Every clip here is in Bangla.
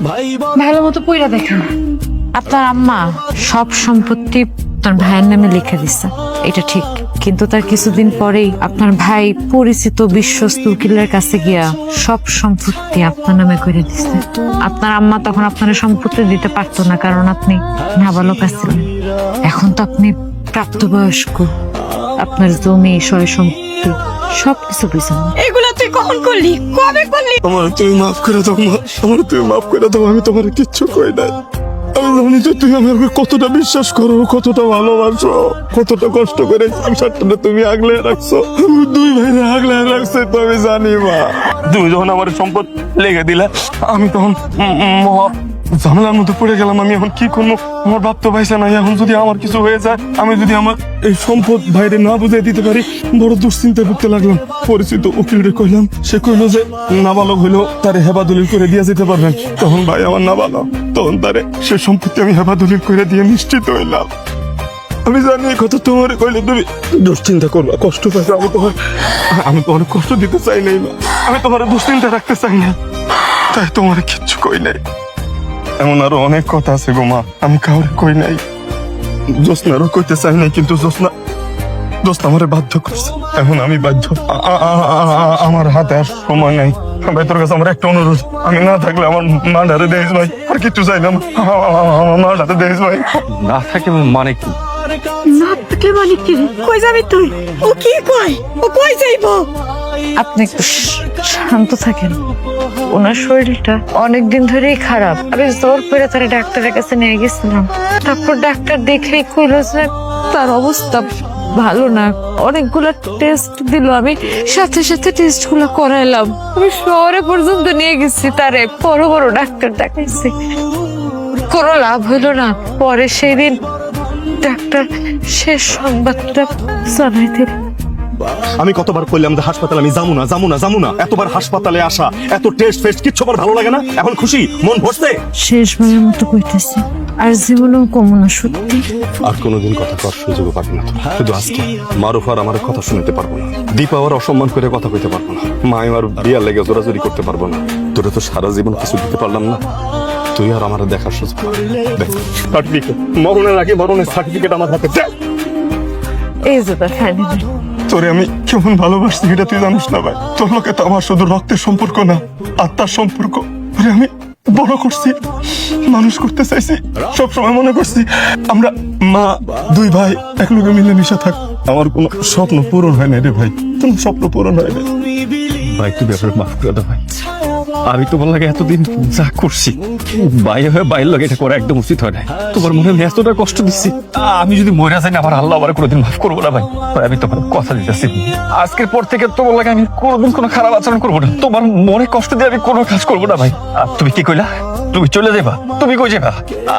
ভালো মতো পইরা দেখেন আপনার আম্মা সব সম্পত্তি তার ভাইয়ের নামে লিখে দিচ্ছে এটা ঠিক। কিন্তু তার কিছুদিন পরেই আপনার ভাই পরিচিত বিশ্বস্ত উকিলের কাছে গিয়া সব সম্পত্তি আপনার নামে করে দিচ্ছে আপনার আম্মা তখন আপনার সম্পত্তি দিতে পারতো না কারণ আপনি নাবালক আছিলেন। এখন তো আপনি প্রাপ্তবয়স্ক। আপনার জমি সয় সম্পত্তি সবকিছু তুই কখন করলি? কবে করলি? আমার তুমি মাফ করে দাও, মা। আমার তুমি মাফ করে দাও, আমি তোমার কিচ্ছু কই নাই। আমি জানি যে তুমি আমার কতটা বিশ্বাস করো, কতটা ভালোবাসো, কতটা কষ্ট করে সংসারটা তুমি আগলে রাখছো। দুই ভাইরে আগলে রাখছে, তো আমি জানি, মা। তুমি যখন আমার সম্পদ লেগে দিলা, আমি তখন মহা ঝামেলার মধ্যে পড়ে গেলাম আমি, এখন কি করব? আমার বাপ তো পাইছে না এখন যদি আমার কিছু হয়ে যায়, আমি যদি আমার এই সম্পদ বাইরে না বুঝিয়ে দিতে পারি, বড় দুশ্চিন্তায় ভুগতে লাগলাম। পরিচিত উকিলরে কইলাম, সে কইলো যে নাবালক হইলেও তারে হেবাদলিল করে দিয়ে যেতে পারবেন। তখন ভাই আমার নাবালক, তখন তারে সে সম্পত্তি আমি হেবাদলিল করে দিয়ে নিশ্চিত হইলাম। আমি জানি কথা তোমার কইলে তুমি দুশ্চিন্তা করবা, কষ্ট পাইবে, আমি তোমার আমি তোমার কষ্ট দিতে চাই নাই আমি তোমার দুশ্চিন্তা রাখতে চাই না তাই তোমার কিচ্ছু কই নাই। এমন আরও অনেক কথা আছে গো মা। আমি কাউরে কই নাই। জোসনারও কইতে চাই নাই কিন্তু জোসনা দোস্ত আমারে বাধ্য করছে। এখন আমি বাধ্য। আমার হাতে আর সময় নাই। ভাই তোর কাছে আমার একটা অনুরোধ। আমি না থাকলে আমার মা ডারে দেখিস ভাই আর কিছু চাইলাম আমার মা ডারে দেখিস ভাই। না থাকে মানে কি? না তোকে মানে কি? কই যাবি তুই? ও কি কয়? ও কই যাইবো? আপনি একটু শান্ত থাকেন। ওনার শরীরটা অনেকদিন ধরেই খারাপ। আমি জোর করে তার ডাক্তারের কাছে নিয়ে গেছিলাম। তারপর ডাক্তার দেখেই কইলো যে তার অবস্থা ভালো না। অনেকগুলো টেস্ট দিল। আমি সাথে সাথে টেস্টগুলো করাইলাম। আমি শহরে পর্যন্ত নিয়ে গেছি তারে। বড় বড় ডাক্তার দেখাইছি। কোনো লাভ হইল না। পরে সেই দিন ডাক্তার শেষ সংবাদটা জানাই দিল। আমি কতবার কইলাম যে হাসপাতালে আমি যাব না যাব না যাব না। এতবার হাসপাতালে আসা এত টেস্ট ফেস্ট কিচ্ছু আমার ভালো লাগে না। এখন খুশি? মন ভরছে? শেষবারের মতো কইতেছি আর জীবনেও কমো না সত্যি। আর কোনোদিন কথা কর সুযোগ পাবি না শুধু আজকে। মারুফ আর আমার কথা শুনতে পারব না। দীপা আবার অসম্মান করে কথা কইতে পারব না। মা আমার বিয়ার লেগে জোরাজুরি করতে পারব না। তোরা তো সারা জীবন কিছু দিতে পারলাম না। তুই আর আমার দেখার সুযোগ দেখ। সার্টিফিকেট মরণের আগে মরণের সার্টিফিকেট আমার হাতে দে। এই যে তার ফাইনাল তোরে আমি কেমন ভালোবাসছি এটা তুই জানিস না ভাই। তোর লোকে তো আমার শুধু রক্তের সম্পর্ক না আত্মার সম্পর্ক তোরে আমি বড় করছি, মানুষ করতে চাইছি, সবসময় মনে করছি আমরা মা, দুই ভাই এক লোকে মিলে মিশে থাক। আমার কোনো স্বপ্ন পূরণ হয় না রে ভাই, কোনো স্বপ্ন পূরণ হয় না ভাই তুই ব্যাপারে মাফ করে দাও ভাই। আমি তোমার লাগে এতদিন যা করছি বাইরে হয়ে বাইরের লাগে এটা করা একদম উচিত হয় না তোমার মনে আমি এতটা কষ্ট দিচ্ছি? আমি যদি মরে যাই না, আমার আল্লাহ আমার কোনোদিন মাফ করব না ভাই। আমি তোমার কথা দিতেছি। আজকের পর থেকে তোমার লাগে আমি কোনোদিন কোনো খারাপ আচরণ করব না। তোমার মনে কষ্ট দিয়ে আমি কোনো কাজ করব না ভাই। আর তুমি কি কইলা? তুমি চলে যাবা তুমি কই যাবা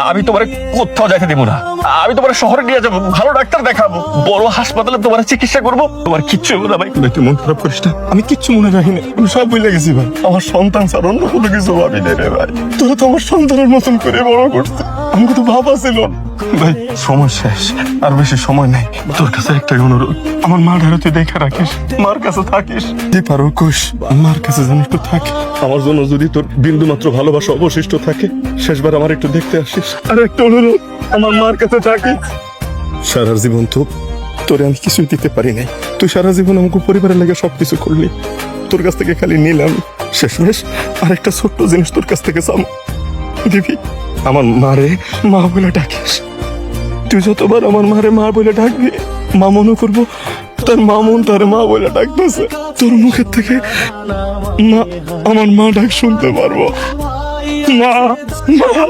আমি তোমার কোথাও যাইতে দেবো না। আমি তোমার শহরে নিয়ে যাব, ভালো ডাক্তার দেখাবো, বড় হাসপাতালে তোমার চিকিৎসা করব। তোমার কিচ্ছু হবে না ভাই। তুই মন খারাপ করিস না? আমি কিচ্ছু মনে রাখি না। আমি সব ভুলে গেছি ভাই। আমার সন্তান ছাড়া অন্য কোনো কিছু ভাবি রে ভাই। তোরা তো আমার সন্তানের মতন করে বড় করছে। আমাকে তো ভাবা ছিল ভাই সময় শেষ। আর বেশি সময় নাই। তোর কাছে একটাই অনুরোধ। আমার মা তুই দেখে রাখিস। মার কাছে থাকিস। দীপার কোষ মার কাছে যেন একটু থাকে। আমার জন্য যদি তোর বিন্দু মাত্র ভালোবাসা অবশিষ্ট থাকে শেষবার আমার একটু দেখতে আসিস। আর একটা অনুরোধ। আমার মার কাছে থাকিস। সারা জীবন তো তোরে আমি কিছুই দিতে পারি নাই। তুই সারা জীবন আমাকে পরিবারের লেগে সবকিছু করলি। তোর কাছ থেকে খালি নিলাম। শেষমেশ আরেকটা ছোট্ট জিনিস তোর কাছ থেকে চাম। দিবি, আমার মারে মা বলে ডাকিস। তুই যতবার আমার মারে মা বলে ডাকবি, মা মনে করব তার মামুন তার মা বলে ডাকতেছে। তোর মুখের থেকে মা, আমার মা ডাক শুনতে পারব। মা মা।